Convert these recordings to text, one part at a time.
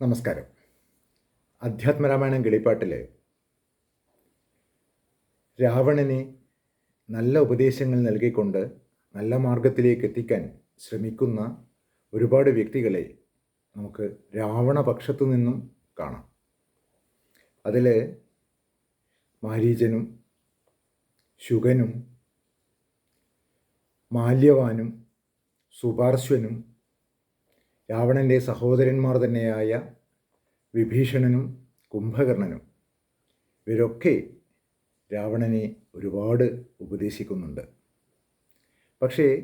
നമസ്കാരം. അധ്യാത്മരാമായണം കിളിപ്പാട്ടിലെ രാവണനെ നല്ല ഉപദേശങ്ങൾ നൽകിക്കൊണ്ട് നല്ല മാർഗത്തിലേക്ക് എത്തിക്കാൻ ശ്രമിക്കുന്ന ഒരുപാട് വ്യക്തികളെ നമുക്ക് രാവണപക്ഷത്തു നിന്നും കാണാം. അതിൽ മാരീചനും ശുഗനും മാല്യവാനും സുപാർശ്വനും രാവണന്റെ സഹോദരന്മാർ തന്നെയായ വിഭീഷണനും കുംഭകർണനും. ഇവരൊക്കെ രാവണനെ ഒരുപാട് ഉപദേശിക്കുന്നുണ്ട്. പക്ഷേ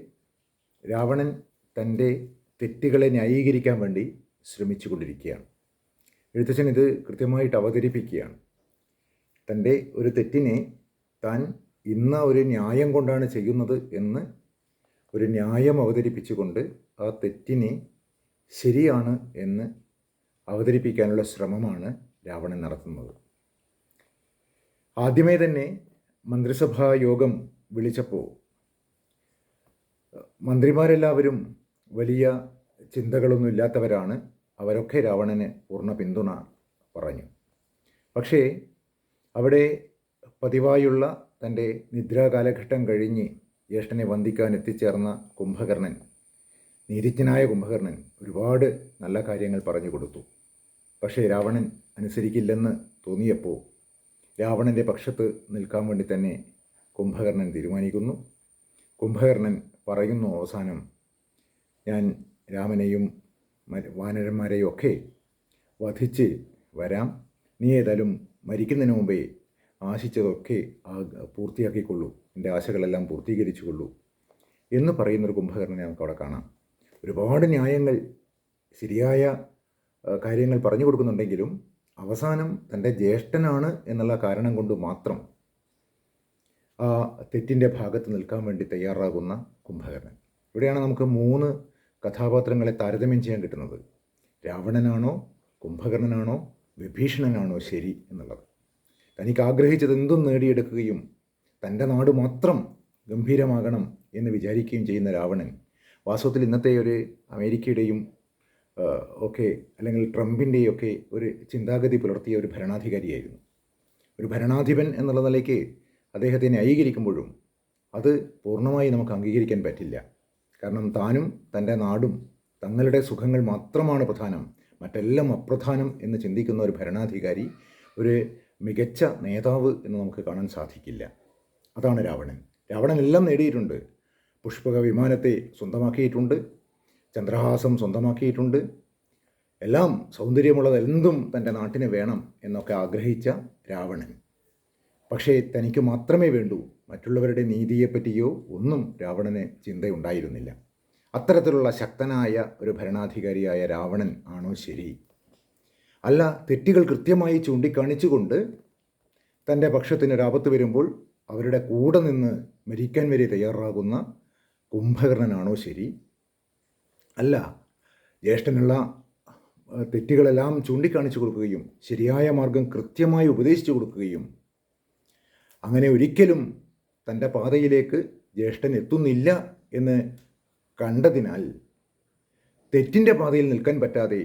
രാവണൻ തന്റെ തെറ്റുകളെ ന്യായീകരിക്കാൻ വേണ്ടി ശ്രമിച്ചു കൊണ്ടിരിക്കുകയാണ് എഴുത്തച്ഛൻ ഇത് കൃത്യമായിട്ട് അവതരിപ്പിക്കുകയാണ്. തന്റെ ഒരു തെറ്റിനെ താൻ ഇന്ന ഒരു ന്യായം കൊണ്ടാണ് ചെയ്യുന്നത് എന്ന് ഒരു ന്യായം അവതരിപ്പിച്ചുകൊണ്ട് ആ തെറ്റിനെ ശരിയാണ് എന്ന് അവതരിപ്പിക്കാനുള്ള ശ്രമമാണ് രാവണൻ നടത്തുന്നത്. ആദ്യമേ തന്നെ മന്ത്രിസഭാ യോഗം വിളിച്ചപ്പോൾ മന്ത്രിമാരെല്ലാവരും വലിയ ചിന്തകളൊന്നും ഇല്ലാത്തവരാണ്. അവരൊക്കെ രാവണന് പൂർണ പിന്തുണ പറഞ്ഞു. പക്ഷേ അവിടെ പതിവായുള്ള തന്റെ നിദ്രാകാലഘട്ടം കഴിഞ്ഞ് ജ്യേഷ്ഠനെ വന്ദിക്കാൻ എത്തിച്ചേർന്ന കുംഭകർണൻ നീതിജ്ഞനായ കുംഭകർണൻ ഒരുപാട് നല്ല കാര്യങ്ങൾ പറഞ്ഞു കൊടുത്തു. പക്ഷേ രാവണൻ അനുസരിക്കില്ലെന്ന് തോന്നിയപ്പോൾ രാവണന്റെ പക്ഷത്ത് നിൽക്കാൻ വേണ്ടി തന്നെ കുംഭകർണൻ തീരുമാനിക്കുന്നു. കുംഭകർണൻ പറയുന്നു അവസാനം ഞാൻ രാമനെയും വാനരന്മാരെയും ഒക്കെ വധിച്ച് വരാം. നീ ഏതായാലും മരിക്കുന്നതിന് മുമ്പേ ആശിച്ചതൊക്കെ ആ പൂർത്തിയാക്കിക്കൊള്ളൂ. എന്റെ ആശകളെല്ലാം പൂർത്തീകരിച്ചുകൊള്ളൂ എന്ന് പറയുന്നൊരു കുംഭകർണനെ നമുക്ക് അവിടെ കാണാം. ഒരുപാട് ന്യായങ്ങൾ ശരിയായ കാര്യങ്ങൾ പറഞ്ഞു കൊടുക്കുന്നുണ്ടെങ്കിലും അവസാനം തന്റെ ജ്യേഷ്ഠനാണ് എന്നുള്ള കാരണം കൊണ്ട് മാത്രം ആ തെറ്റിന്റെ ഭാഗത്ത് നിൽക്കാൻ വേണ്ടി തയ്യാറാകുന്ന കുംഭകർണൻ. ഇവിടെയാണ് നമുക്ക് മൂന്ന് കഥാപാത്രങ്ങളെ താരതമ്യം ചെയ്യാൻ കിട്ടുന്നത്. രാവണനാണോ കുംഭകർണനാണോ വിഭീഷണനാണോ ശരി എന്നുള്ളത്. തനിക്ക് ആഗ്രഹിച്ചത് എന്തും നേടിയെടുക്കുകയും തന്റെ നാട് മാത്രം ഗംഭീരമാകണം എന്ന് വിചാരിക്കുകയും ചെയ്യുന്ന രാവണൻ വാസ്തവത്തിൽ ഇന്നത്തെ ഒരു അമേരിക്കയുടെയും ഒക്കെ അല്ലെങ്കിൽ ട്രംപിന്റെയും ഒക്കെ ഒരു ചിന്താഗതി പുലർത്തിയ ഒരു ഭരണാധികാരിയായിരുന്നു. ഒരു ഭരണാധിപൻ എന്നുള്ള നിലയ്ക്ക് അദ്ദേഹത്തെ ന്യായീകരിക്കുമ്പോഴും അത് പൂർണമായി നമുക്ക് അംഗീകരിക്കാൻ പറ്റില്ല. കാരണം താനും തന്റെ നാടും തങ്ങളുടെ സുഖങ്ങൾ മാത്രമാണ് പ്രധാനം. മറ്റെല്ലാം അപ്രധാനം എന്ന് ചിന്തിക്കുന്ന ഒരു ഭരണാധികാരി ഒരു മികച്ച നേതാവ് എന്ന് നമുക്ക് കാണാൻ സാധിക്കില്ല. അതാണ് രാവണൻ. രാവണൻ എല്ലാം നേടിയിട്ടുണ്ട്. പുഷ്പക വിമാനത്തെ സ്വന്തമാക്കിയിട്ടുണ്ട്. ചന്ദ്രഹാസം സ്വന്തമാക്കിയിട്ടുണ്ട്. എല്ലാം സൗന്ദര്യമുള്ളത് എന്തും തന്റെ നാട്ടിന് വേണം എന്നൊക്കെ ആഗ്രഹിച്ച രാവണൻ. പക്ഷേ തനിക്ക് മാത്രമേ വേണ്ടൂ. മറ്റുള്ളവരുടെ നീതിയെപ്പറ്റിയോ ഒന്നും രാവണന് ചിന്തയുണ്ടായിരുന്നില്ല. അത്തരത്തിലുള്ള ശക്തനായ ഒരു ഭരണാധികാരിയായ രാവണൻ ആണോ ശരി? അല്ല തെറ്റുകൾ കൃത്യമായി ചൂണ്ടിക്കാണിച്ചുകൊണ്ട് തന്റെ പക്ഷത്തിനൊരാപത്ത് വരുമ്പോൾ അവരുടെ കൂടെ നിന്ന് മരിക്കാൻ വരെ തയ്യാറാകുന്ന കുംഭകർണനാണോ ശരി? അല്ല ജ്യേഷ്ഠനുള്ള തെറ്റുകളെല്ലാം ചൂണ്ടിക്കാണിച്ചു കൊടുക്കുകയും ശരിയായ മാർഗം കൃത്യമായി ഉപദേശിച്ചു കൊടുക്കുകയും അങ്ങനെ ഒരിക്കലും തന്റെ പാതയിലേക്ക് ജ്യേഷ്ഠൻ എത്തുന്നില്ല എന്ന് കണ്ടതിനാൽ തെറ്റിന്റെ പാതയിൽ നിൽക്കാൻ പറ്റാതെ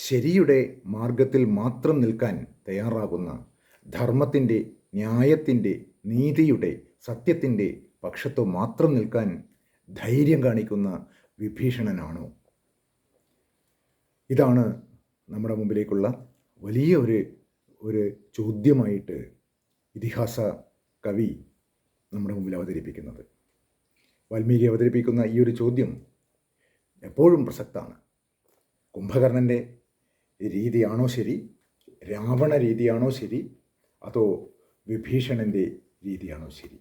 ശരിയുടെ മാർഗത്തിൽ മാത്രം നിൽക്കാൻ തയ്യാറാകുന്ന ധർമ്മത്തിന്റെ ന്യായത്തിന്റെ നീതിയുടെ സത്യത്തിന്റെ പക്ഷത്തു മാത്രം നിൽക്കാൻ ധൈര്യം കാണിക്കുന്ന വിഭീഷണനാണോ? ഇതാണ് നമ്മുടെ മുമ്പിലേക്കുള്ള വലിയ ഒരു ഒരു ചോദ്യമായിട്ട് ഇതിഹാസ കവി നമ്മുടെ മുമ്പിൽ അവതരിപ്പിക്കുന്നത്. വാൽമീകി അവതരിപ്പിക്കുന്ന ഈ ഒരു ചോദ്യം എപ്പോഴും പ്രസക്തമാണ് കുംഭകർണന്റെ രീതിയാണോ ശരി? രാവണ രീതിയാണോ ശരി? അതോ വിഭീഷണന്റെ രീതിയാണോ ശരി?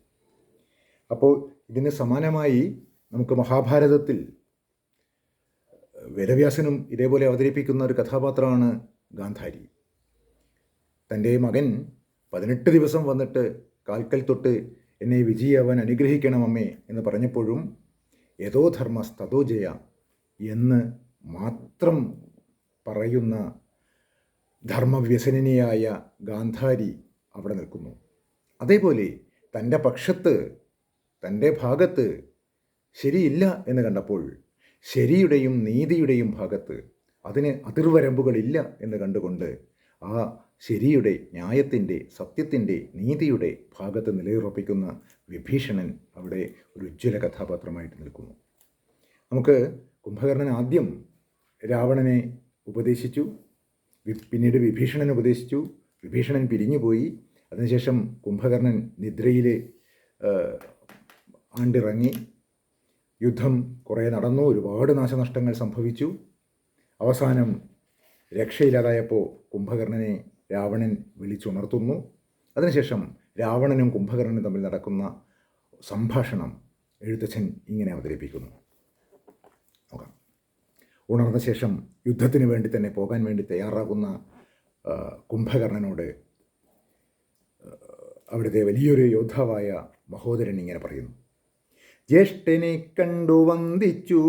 അപ്പോൾ ഇതിന് സമാനമായി നമുക്ക് മഹാഭാരതത്തിൽ വേദവ്യാസനും ഇതേപോലെ അവതരിപ്പിക്കുന്ന ഒരു കഥാപാത്രമാണ് ഗാന്ധാരി. തന്റെ മകൻ പതിനെട്ട് ദിവസം വന്നിട്ട് കാൽക്കൽ തൊട്ട് എന്നെ വിജയാവാൻ അനുഗ്രഹിക്കണം അമ്മേ എന്ന് പറഞ്ഞപ്പോഴും യഥോ ധർമ്മ തഥോ ജയ എന്ന് മാത്രം പറയുന്ന ധർമ്മവ്യസനിനിയായ ഗാന്ധാരി അവിടെ നിൽക്കുന്നു. അതേപോലെ തന്റെ പക്ഷത്ത് തന്റെ ഭാഗത്ത് ശരിയില്ല എന്ന് കണ്ടപ്പോൾ ശരിയുടെയും നീതിയുടെയും ഭാഗത്ത് അതിന് അതിർവരമ്പുകളില്ല എന്ന് കണ്ടുകൊണ്ട് ആ ശരിയുടെ ന്യായത്തിന്റെ സത്യത്തിന്റെ നീതിയുടെ ഭാഗത്ത് നിലയുറപ്പിക്കുന്ന വിഭീഷണൻ അവിടെ ഒരു ഉജ്ജ്വല കഥാപാത്രമായിട്ട് നിൽക്കുന്നു. നമുക്ക് കുംഭകർണൻ ആദ്യം രാവണനെ ഉപദേശിച്ചു പിന്നീട് വിഭീഷണൻ ഉപദേശിച്ചു. വിഭീഷണൻ പിരിഞ്ഞുപോയി. അതിനുശേഷം കുംഭകർണൻ നിദ്രയിൽ ആണ്ടിറങ്ങി. യുദ്ധം കുറേ നടന്നു. ഒരുപാട് നാശനഷ്ടങ്ങൾ സംഭവിച്ചു. അവസാനം രക്ഷയില്ലാതായപ്പോൾ കുംഭകർണനെ രാവണൻ വിളിച്ചുണർത്തുന്നു. അതിനുശേഷം രാവണനും കുംഭകർണനും തമ്മിൽ നടക്കുന്ന സംഭാഷണം എഴുത്തച്ഛൻ ഇങ്ങനെ അവതരിപ്പിക്കുന്നു. നോക്കാം. ഉണർന്ന ശേഷം യുദ്ധത്തിന് വേണ്ടി തന്നെ പോകാൻ വേണ്ടി തയ്യാറാകുന്ന കുംഭകർണനോട് അവിടുത്തെ വലിയൊരു യോദ്ധാവായ മഹോദരൻ ഇങ്ങനെ പറയുന്നു. ജ്യേഷ്ഠനെ കണ്ടു വന്ദിച്ചു.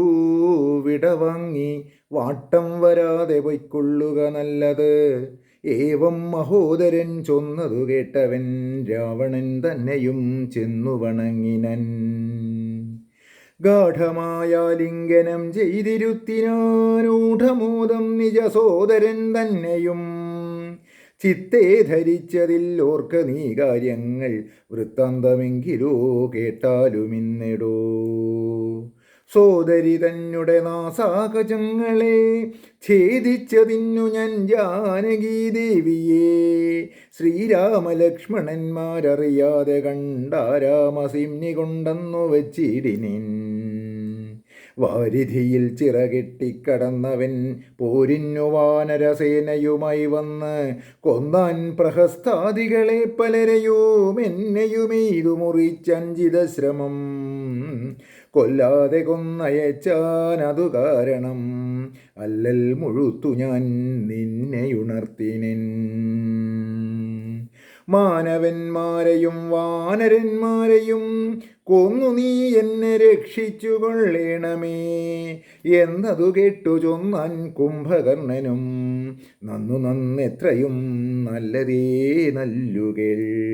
വിടവാങ്ങി വാട്ടം വരാതെ പൊയ്ക്കൊള്ളുക നല്ലത്. ഏവം മഹോദരൻ ചൊന്നതു കേട്ടവൻ. രാവണൻ തന്നെയും ചെന്നു വണങ്ങിനൻ. ഗാഠമായ ലിംഗനം ചെയ്തിരുത്തിനാനൂഢമോദം. നിജ സോദരൻ തന്നെയും ചിത്തേ ധരിച്ചതിൽ ഓർക്ക നീ കാര്യങ്ങൾ വൃത്താന്തമെങ്കിലോ കേട്ടാലുമിന്നെടോ സോദരി തന്നെ നാസാകജങ്ങളെ ഛേദിച്ചതിന്നു ഞാൻ ജാനകീ ദേവിയെ. ശ്രീരാമലക്ഷ്മണന്മാരറിയാതെ കണ്ടാരാമസിംനി കൊണ്ടെന്നു വച്ചിടിനിൻ വാരിധിയിൽ ചിറകെട്ടിക്കടന്നവൻ പോരിന്നു വാനരസേനയുമായി വന്ന് കൊന്നാൻ പ്രഹസ്താദികളെ പലരെയും എന്നെയുമെയ്തു മുറിച്ചഞ്ചിത ശ്രമം. കൊല്ലാതെ കൊന്നയച്ചാനതു കാരണം അല്ലൽ മുഴുത്തു ഞാൻ നിന്നെയുണർത്തിനിൻ. മാനവന്മാരെയും വാനരന്മാരെയും കൊന്നു നീ എന്നെ രക്ഷിച്ചു കൊള്ളേണമേ എന്നതു കേട്ടു ചൊന്നാൻ കുംഭകർണനും. നന്നു നന്നെത്രയും നല്ലതേ നല്ലുകൾ.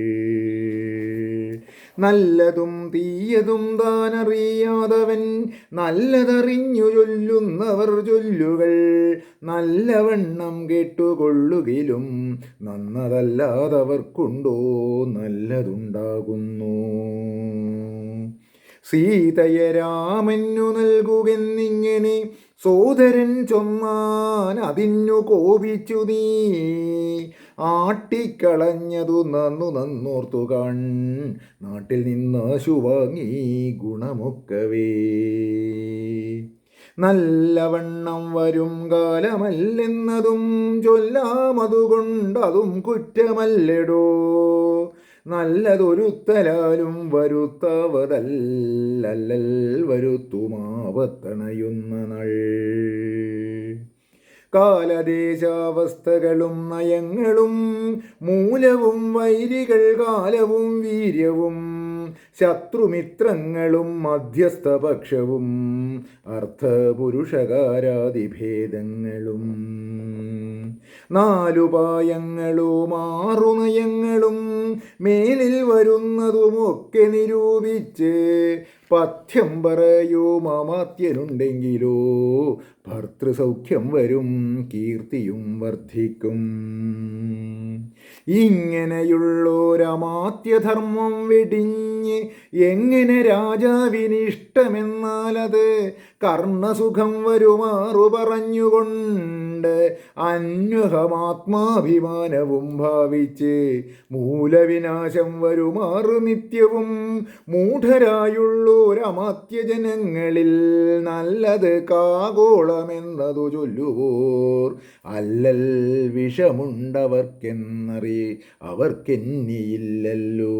നല്ലതും തീയതും താനറിയാതവൻ നല്ലതറിഞ്ഞു ചൊല്ലുന്നവർ ചൊല്ലുകൾ. നല്ലവണ്ണം കേട്ടുകൊള്ളുകിലും നന്നതല്ലാതവർക്കുണ്ടോ നല്ലതുണ്ടാകുന്നു. സീതയെ രാമനു നൽകുകെന്നിങ്ങനെ സോദരൻ ചൊന്നാൻ അതിനു കോപിച്ചു നീ. ആട്ടിക്കളഞ്ഞതു നന്നു നന്നോർത്തു കൺ. നാട്ടിൽ നിന്ന് ശുവാങ്ങി ഗുണമൊക്കവേ. നല്ലവണ്ണം വരും കാലമല്ലെന്നതും ചൊല്ലാമതുകൊണ്ടതും കുറ്റമല്ലെടോ. നല്ലതൊരുത്തലാലും വരുത്താവതല്ലൽ വരുത്തുമാവത്തണയുന്ന നൾ. കാലദേശാവസ്ഥകളും നയങ്ങളും മൂലവും വൈരികൾ കാലവും വീര്യവും ശത്രുമിത്രങ്ങളും മധ്യസ്ഥപക്ഷവും അർത്ഥപുരുഷകാരാദിഭേദങ്ങളും നാലുപായങ്ങളും ആറുനയങ്ങളും മേലിൽ വരുന്നതുമൊക്കെ നിരൂപിച്ച് പഥ്യം പറയൂ മമാത്യനുണ്ടെങ്കിലോ ഭർത്തൃസൗഖ്യം വരും കീർത്തിയും വർദ്ധിക്കും. ഇങ്ങനെയുള്ളൊരമാത്യധർമ്മം വെടിഞ്ഞ് എങ്ങനെ രാജാവിനിഷ്ടമെന്നാലത് കർണസുഖം വരുമാറു പറഞ്ഞുകൊണ്ട് അന്വഹമാത്മാഭിമാനവും ഭാവിച്ച് മൂലവിനാശം വരുമാറു നിത്യവും മൂഢരായുള്ളോരമാത്യജനങ്ങളിൽ നല്ലത് കാഗോളമെന്നതു ചൊല്ലുവോർ. അല്ലൽ വിഷമുണ്ടവർക്കെന്നറി അവർക്കെന്നിയില്ലല്ലോ.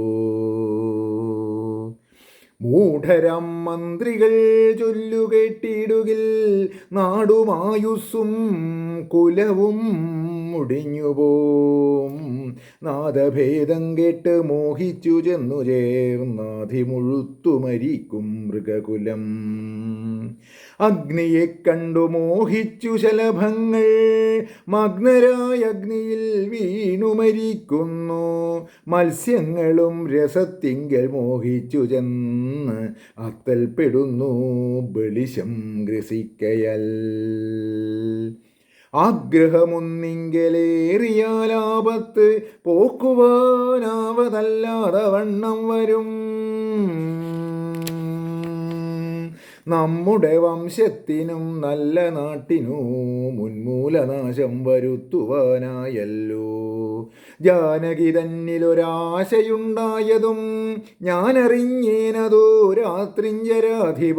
മൂഢരം മന്ത്രികൾ ചൊല്ലുകേട്ടിടുകിൽ നാടുമായുസ്സും കുലവും മുടിഞ്ഞുപോം. നാദഭേദം കേട്ട് മോഹിച്ചു ചെന്നു ചേർന്നാധിമുഴുത്തു മരിക്കും മൃഗകുലം. അഗ്നിയെ കണ്ടു മോഹിച്ചു ശലഭങ്ങൾ. മഗ്നരായ അഗ്നിയിൽ വീണു മരിക്കുന്നു. മത്സ്യങ്ങളും രസത്തിങ്കൽ മോഹിച്ചു ചെന്ന് അത്തൽപ്പെടുന്നു ബളിശം ഗ്രസിക്കയൽ. ആഗ്രഹമൊന്നിങ്കലേറിയാലാപത്ത് പോക്കുവാനാവതല്ലാതെ വണ്ണം വരും. നമ്മുടെ വംശത്തിനും നല്ല നാട്ടിനു മുൻമൂലനാശം വരുത്തുവാനായല്ലോ. ജാനകി തന്നിലൊരാശയുണ്ടായതും ഞാനറിഞ്ഞേനതോ രാത്രിഞ്ചരാധിപ.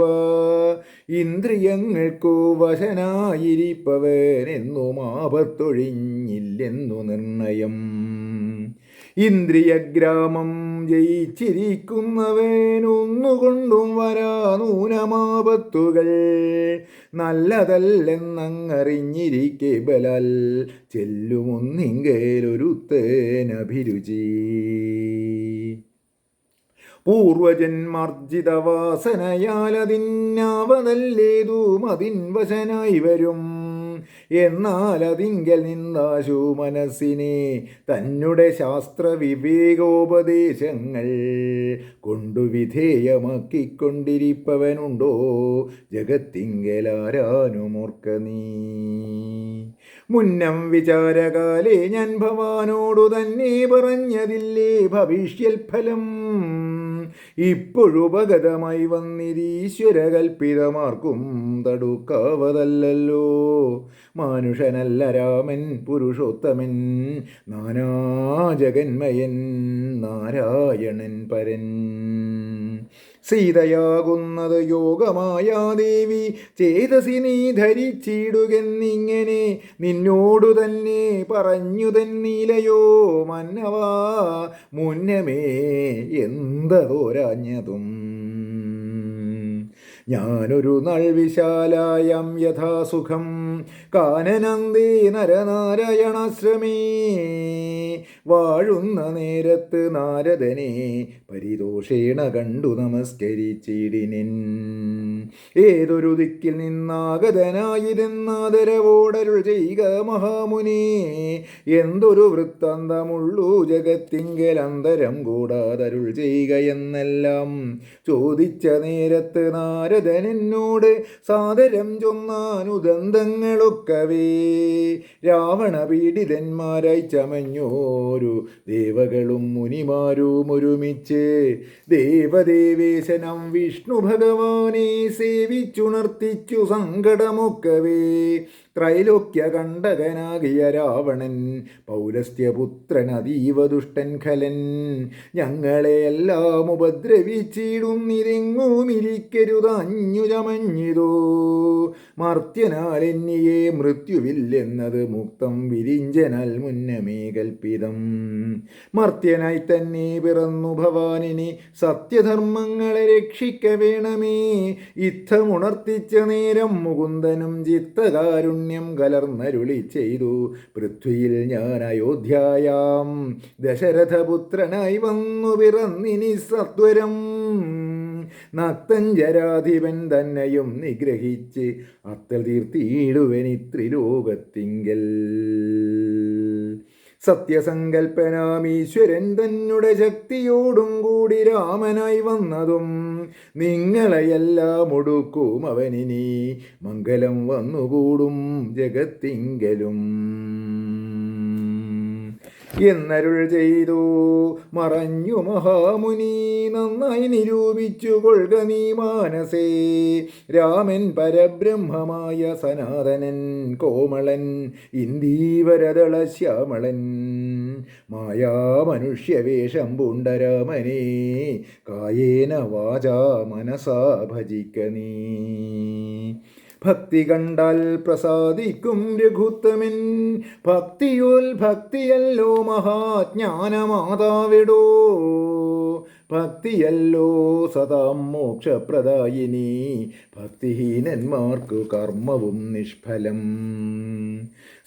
ഇന്ദ്രിയങ്ങൾക്കു വശനായിരിപ്പവനെന്നു ആപത്തൊഴിഞ്ഞില്ലെന്നു നിർണയം. ഇന്ദ്രിയഗ്രാമം ജയിച്ചിരിക്കുന്നവനൊന്നുകൊണ്ടും വരാനൂനമാപത്തുകൾ. നല്ലതല്ലെന്നങ്ങറിഞ്ഞിരിക്കെ ബലാൽ ചെല്ലുമൊന്നിങ്കേലൊരുത്തേനഭിരുചി. പൂർവജന്മാർജിതവാസനയാലതിന്നാവതല്ലേതും അതിൻ വശനായി വരും. എന്നാൽ അതിങ്കൽ നിന്നാശു മനസ്സിനെ തന്നെ ശാസ്ത്ര വിവേകോപദേശങ്ങൾ കൊണ്ടു വിധേയമാക്കിക്കൊണ്ടിരിപ്പവനുണ്ടോ? ജഗത്തിങ്കലാരാനുമോർക്ക നീ. മുന്നം വിചാരകാലേ ഞാൻ ഭവാനോടു തന്നെ പറഞ്ഞതില്ലേ ഭവിഷ്യൽഫലം വന്നിരീശ്വര കൽപ്പിതമാർക്കും തടുക്കാവതല്ലോ മാനുഷനല്ല രാമൻ പുരുഷോത്തമൻ നാനാജഗന്മയൻ നാരായണൻ പരൻ. സീതയാകുന്നത് യോഗമായ ദേവി. ചേതസിനി ധരിച്ചിടുകെന്നിങ്ങനെ നിന്നോടു തന്നെ പറഞ്ഞു തന്നീലയോ മന്നവാ. മുന്നമേ എന്തതോരാഞ്ഞതും ഞാനൊരു നൾ വിശാലായം യഥാസുഖം കാനനന്ദേ നരനാരായണാശ്രമേ വാഴുന്ന നേരത്ത് നാരദനെ പരിതോഷേണ കണ്ടു നമസ്കരിച്ചിടിനിൻ. ഏതൊരു ദിക്കിൽ നിന്നാഗതനായിരുന്നാദരവോടരുൾ ചെയ്യുക മഹാമുനി എന്തൊരു വൃത്താന്തമുള്ളൂ ജഗത്തിങ്കൽ അന്തരം കൂടാതരുൾ ചെയ്യുക എന്നെല്ലാം. ചോദിച്ച നേരത്ത് നാരദനെന്നോട് സാദരം ചൊന്നാനുദന്തങ്ങളൊക്കവേ രാവണ പീഡിതന്മാരായി ചമഞ്ഞോരു ദേവകളും മുനിമാരും ഒരുമിച്ച്. ദേവദേവേശനം വിഷ്ണു ഭഗവാനെ സേവിച്ചുണർത്തിച്ചു സങ്കടമൊക്കവേ ത്രൈലോക്യ കണ്ടകനാകിയ രാവണൻ പൗലസ്ത്യപുത്രൻ അതീവ ദുഷ്ടൻ ഖലൻ ഞങ്ങളെ എല്ലാം ഉപദ്രവിച്ചിടുന്നിരെങ്ങുമിരിക്കരുതഞ്ഞു ചമഞ്ഞിതോ മർത്യനാൽ എന്നിയെ മൃത്യുവില്ലെന്നത് മുക്തം വിരിഞ്ചനാൽ മുന്നമേ കൽപ്പിതം. മർത്യനായി തന്നെ പിറന്നു ഭവാനിനി സത്യധർമ്മങ്ങളെ രക്ഷിക്ക വേണമേ ഇത്തമുണർത്തിച്ച നേരം മുകുന്ദനും ചിത്തകാരുണ്യം കലർന്നരുളി ചെയ്തു. പൃഥ്വിയിൽ ഞാൻ അയോധ്യായാം ദശരഥപുത്രനായി വന്നു പിറന്നിനി സത്വരം. നക്തഞ്ചരാധിപൻ തന്നെയും നിഗ്രഹിച്ച് അത്തൽ തീർത്തിയിടുവനി ത്രിലോകത്തിങ്കൽ സത്യസങ്കൽപ്പനാമീശ്വരൻ തന്നെ ശക്തിയോടും കൂടി രാമനായി വന്നതും നിങ്ങളെയെല്ലാം ഒടുക്കും അവനിനി മംഗലം വന്നുകൂടും ജഗത്തിങ്കലും. എന്നരുൾ ചെയ്തു. മറഞ്ഞു മഹാമുനി നന്നായി നിരൂപിച്ചു കൊള്ളുക നീ മാനസേ. രാമൻ പരബ്രഹ്മമായ സനാതനൻ കോമളൻ ഇന്ദീവരതള ശ്യാമളൻ. മായാ മനുഷ്യവേഷം പൂണ്ടരാമനെ കായേന വാചാ മനസാ ഭജിക്ക നീ. ഭക്തി കണ്ടാൽ പ്രസാദിക്കും രഘുത്തമൻ. ഭക്തിയുൽ ഭക്തിയല്ലോ മഹാജ്ഞാനമാതാവിടോ. ഭക്തിയല്ലോ സദാ മോക്ഷപ്രദായിനി. ഭക്തിഹീനന്മാർക്കു കർമ്മവും നിഷ്ഫലം.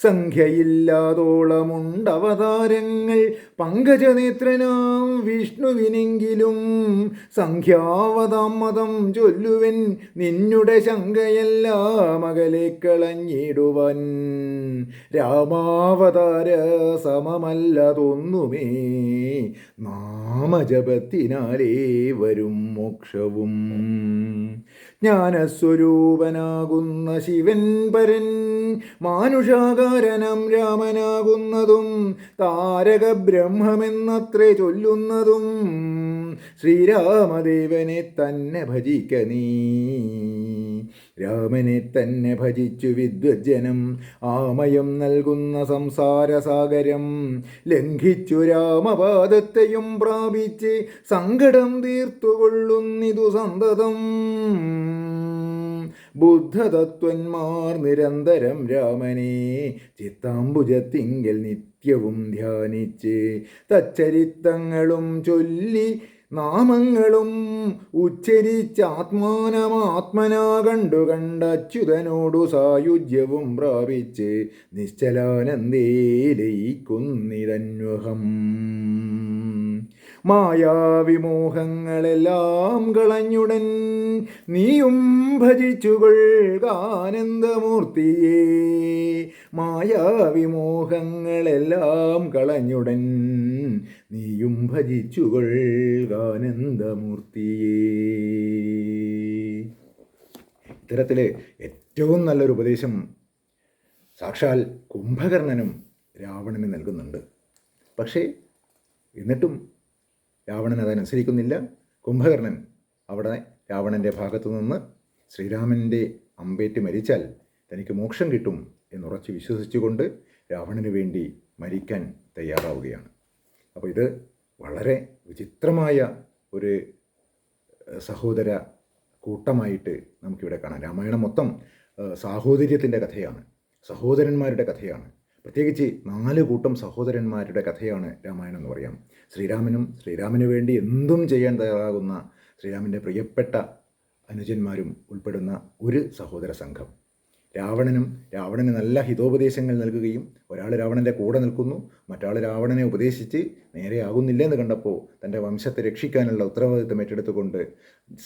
സംഖ്യയില്ലാതോളമുണ്ടവതാരങ്ങൾ പങ്കജനേത്രനാം വിഷ്ണുവിനെങ്കിലും സംഖ്യാവതാം മതം ചൊല്ലുവൻ നിന്നുടെ ശങ്കയെല്ലാം അകലെ കളഞ്ഞിടുവൻ. രാമാവതാര സമമല്ലതൊന്നുമേ നാമജപത്തിനാലേ വരും മോക്ഷവും. ജ്ഞാനസ്വരൂപനാകുന്ന ശിവൻ പരൻ മാനുഷാകാരനം രാമനാകുന്നതും താരക ബ്രഹ്മമെന്നത്രേ ചൊല്ലുന്നതും. ശ്രീരാമദേവനെ തന്നെ ഭജിക്ക നീ. രാമനെ തന്നെ ഭജിച്ചു വിദ്വജ്ജനം ആമയം നൽകുന്ന സംസാരസാഗരം. ലംഘിച്ചു രാമപാദത്തെയും പ്രാപിച്ച് സങ്കടം തീർത്തുകൊള്ളുന്നിതു സന്തതം. ബുദ്ധതത്വന്മാർ നിരന്തരം രാമനെ ചിത്താംബുജത്തിങ്കൽ നിത്യവും ധ്യാനിച്ച് തച്ചരിത്തങ്ങളും ചൊല്ലി നാമങ്ങളും ഉച്ചരിച്ചാത്മാനമാത്മനാ കണ്ടു കണ്ടച്യുതനോടു സായുജ്യവും പ്രാപിച്ച് നിശ്ചലാനന്ദേലയിക്കുന്നിരന്വഹം മായാവിമോഹങ്ങളെല്ലാം കളഞ്ഞുടൻ നീയും ഭജിച്ചുകൊള്ളുകാനന്ദമൂർത്തിയേ മായാവിമോഹങ്ങളെല്ലാം കളഞ്ഞുടൻ നീയും ഭജിച്ചുകൊള്ളുകാനന്ദമൂർത്തിയേ ഇത്തരത്തിൽ ഏറ്റവും നല്ലൊരു ഉപദേശം സാക്ഷാൽ കുംഭകർണനും രാവണന് നൽകുന്നുണ്ട്. പക്ഷേ എന്നിട്ടും രാവണൻ അതനുസരിക്കുന്നില്ല. കുംഭകർണൻ അവിടെ രാവണന്റെ ഭാഗത്തു നിന്ന് ശ്രീരാമന്റെ അമ്പേറ്റ് മരിച്ചാൽ തനിക്ക് മോക്ഷം കിട്ടും എന്നുറച്ച് വിശ്വസിച്ചുകൊണ്ട് രാവണന് വേണ്ടി മരിക്കാൻ തയ്യാറാവുകയാണ്. അപ്പോൾ ഇത് വളരെ വിചിത്രമായ ഒരു സഹോദര കൂട്ടമായിട്ട് നമുക്കിവിടെ കാണാം. രാമായണം മൊത്തം സാഹോദര്യത്തിന്റെ കഥയാണ് സഹോദരന്മാരുടെ കഥയാണ്. പ്രത്യേകിച്ച് നാല് കൂട്ടം സഹോദരന്മാരുടെ കഥയാണ് രാമായണം എന്ന് പറയാം. ശ്രീരാമനും ശ്രീരാമന് വേണ്ടി എന്തും ചെയ്യാൻ തയ്യാറാകുന്ന ശ്രീരാമന്റെ പ്രിയപ്പെട്ട അനുജന്മാരും ഉൾപ്പെടുന്ന ഒരു സഹോദര സംഘം. രാവണനും രാവണന് നല്ല ഹിതോപദേശങ്ങൾ നൽകുകയും ഒരാൾ രാവണന്റെ കൂടെ നിൽക്കുന്നു മറ്റാൾ രാവണനെ ഉപദേശിച്ച് നേരെ ആകുന്നില്ല എന്ന് കണ്ടപ്പോൾ തന്റെ വംശത്തെ രക്ഷിക്കാനുള്ള ഉത്തരവാദിത്തം ഏറ്റെടുത്തുകൊണ്ട്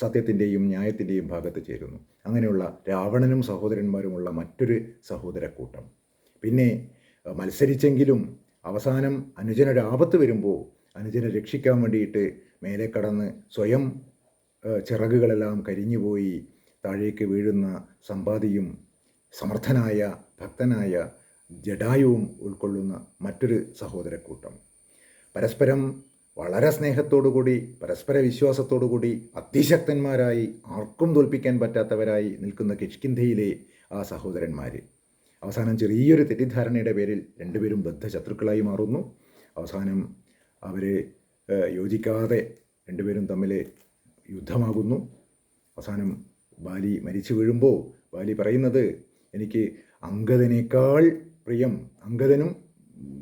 സത്യത്തിന്റെയും ന്യായത്തിന്റെയും ഭാഗത്ത് ചേരുന്നു. അങ്ങനെയുള്ള രാവണനും സഹോദരന്മാരുമുള്ള മറ്റൊരു സഹോദരക്കൂട്ടം. പിന്നെ മത്സരിച്ചെങ്കിലും അവസാനം അനുജനൊരു ആപത്ത് വരുമ്പോൾ അനുജനെ രക്ഷിക്കാൻ വേണ്ടിയിട്ട് മേലെ കടന്ന് സ്വയം ചിറകുകളെല്ലാം കരിഞ്ഞുപോയി താഴേക്ക് വീഴുന്ന സമ്പാദിയും സമർത്ഥനായ ഭക്തനായ ജഡായുവും ഉൾക്കൊള്ളുന്ന മറ്റൊരു സഹോദരക്കൂട്ടം. പരസ്പരം വളരെ സ്നേഹത്തോടുകൂടി പരസ്പര വിശ്വാസത്തോടുകൂടി അതിശക്തന്മാരായി ആർക്കും തോൽപ്പിക്കാൻ പറ്റാത്തവരായി നിൽക്കുന്ന കിഷ്കിന്ധയിലെ ആ സഹോദരന്മാർ അവസാനം ചെറിയൊരു തെറ്റിദ്ധാരണയുടെ പേരിൽ രണ്ടുപേരും ബദ്ധശത്രുക്കളായി മാറുന്നു. അവസാനം അവർ യോജിക്കാതെ രണ്ടുപേരും തമ്മിൽ യുദ്ധമാകുന്നു. അവസാനം ബാലി മരിച്ചു വീഴുമ്പോൾ ബാലി പറയുന്നത് എനിക്ക് അങ്കദനേക്കാൾ പ്രിയം അങ്കദനും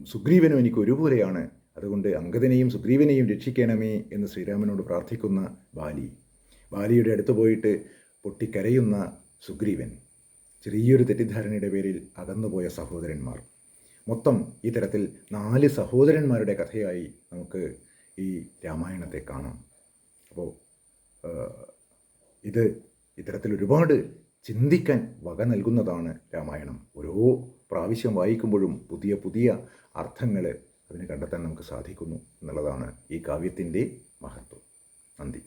സുഗ്രീവനും എനിക്ക് ഒരുപോലെയാണ്. അതുകൊണ്ട് അങ്കദനെയും സുഗ്രീവനെയും രക്ഷിക്കണമേ എന്ന് ശ്രീരാമനോട് പ്രാർത്ഥിക്കുന്ന ബാലി. ബാലിയുടെ അടുത്ത് പോയിട്ട് പൊട്ടിക്കരയുന്ന സുഗ്രീവൻ ചെറിയൊരു തെറ്റിദ്ധാരണയുടെ പേരിൽ അകന്നുപോയ സഹോദരന്മാർ. മൊത്തം ഈ തരത്തിൽ നാല് സഹോദരന്മാരുടെ കഥയായി നമുക്ക് ഈ രാമായണത്തെ കാണാം. അപ്പോൾ ഇത് ഇത്തരത്തിൽ ഒരുപാട് ചിന്തിക്കാൻ വക നൽകുന്നതാണ് രാമായണം. ഓരോ പ്രാവശ്യം വായിക്കുമ്പോഴും പുതിയ പുതിയ അർത്ഥങ്ങൾ അതിന് കണ്ടെത്താൻ നമുക്ക് സാധിക്കുന്നു എന്നുള്ളതാണ് ഈ കാവ്യത്തിന്റെ മഹത്വം. നന്ദി.